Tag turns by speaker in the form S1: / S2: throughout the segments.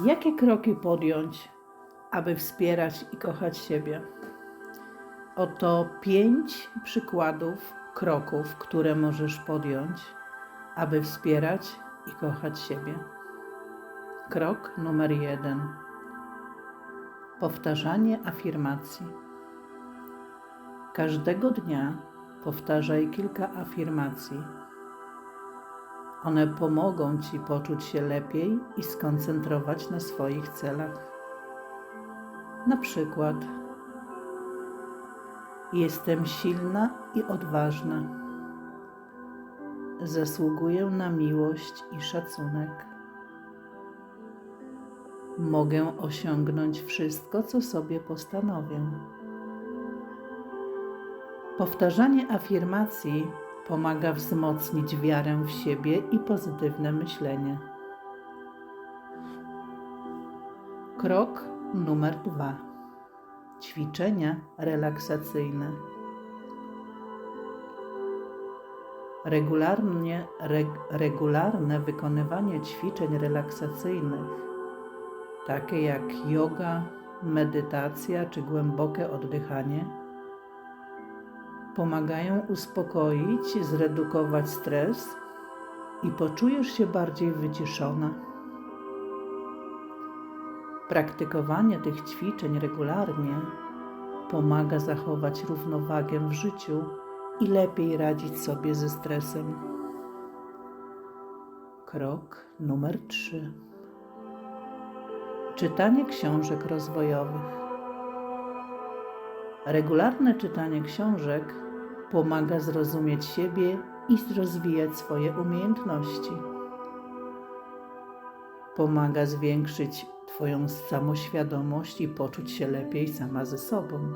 S1: Jakie kroki podjąć, aby wspierać i kochać siebie? Oto pięć przykładów kroków, które możesz podjąć, aby wspierać i kochać siebie. Krok numer jeden. Powtarzanie afirmacji. Każdego dnia powtarzaj kilka afirmacji. One pomogą Ci poczuć się lepiej i skoncentrować na swoich celach. Na przykład: Jestem silna i odważna. Zasługuję na miłość i szacunek. Mogę osiągnąć wszystko, co sobie postanowię. Powtarzanie afirmacji pomaga wzmocnić wiarę w siebie i pozytywne myślenie. Krok numer dwa. Ćwiczenia relaksacyjne. Regularnie, reg, regularne wykonywanie ćwiczeń relaksacyjnych, takie jak yoga, medytacja czy głębokie oddychanie, pomagają uspokoić, zredukować stres i poczujesz się bardziej wyciszona. Praktykowanie tych ćwiczeń regularnie pomaga zachować równowagę w życiu i lepiej radzić sobie ze stresem. Krok numer 3. Czytanie książek rozwojowych. Regularne czytanie książek pomaga zrozumieć siebie i rozwijać swoje umiejętności. Pomaga zwiększyć Twoją samoświadomość i poczuć się lepiej sama ze sobą.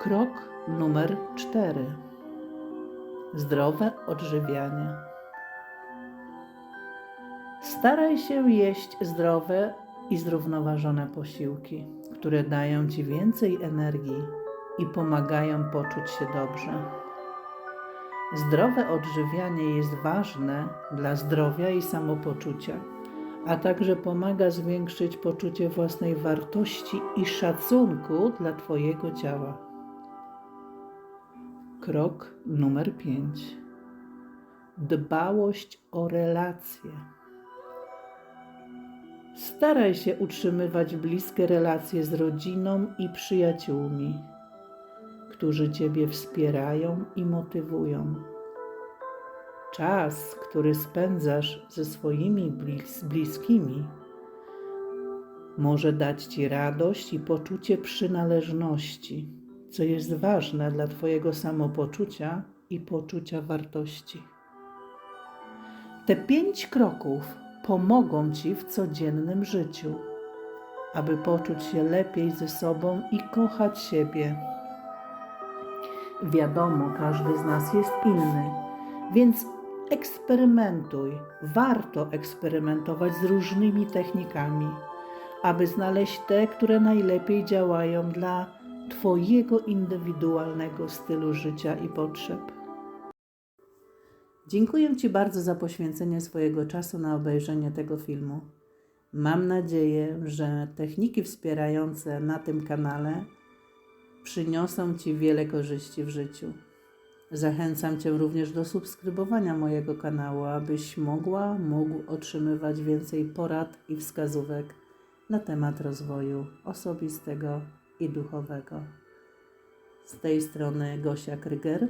S1: Krok numer 4. Zdrowe odżywianie. Staraj się jeść zdrowe i zrównoważone posiłki, które dają Ci więcej energii i pomagają poczuć się dobrze. Zdrowe odżywianie jest ważne dla zdrowia i samopoczucia, a także pomaga zwiększyć poczucie własnej wartości i szacunku dla Twojego ciała. Krok numer 5. Dbałość o relacje. Staraj się utrzymywać bliskie relacje z rodziną i przyjaciółmi, którzy Ciebie wspierają i motywują. Czas, który spędzasz ze swoimi blis bliskimi, może dać Ci radość i poczucie przynależności, co jest ważne dla Twojego samopoczucia i poczucia wartości. Te pięć kroków pomogą Ci w codziennym życiu, aby poczuć się lepiej ze sobą i kochać siebie. Wiadomo, każdy z nas jest inny, więc eksperymentuj. Warto eksperymentować z różnymi technikami, aby znaleźć te, które najlepiej działają dla Twojego indywidualnego stylu życia i potrzeb. Dziękuję Ci bardzo za poświęcenie swojego czasu na obejrzenie tego filmu. Mam nadzieję, że techniki wspierające na tym kanale przyniosą Ci wiele korzyści w życiu. Zachęcam Cię również do subskrybowania mojego kanału, abyś mogła, mógł otrzymywać więcej porad i wskazówek na temat rozwoju osobistego i duchowego. Z tej strony Gosia Kryger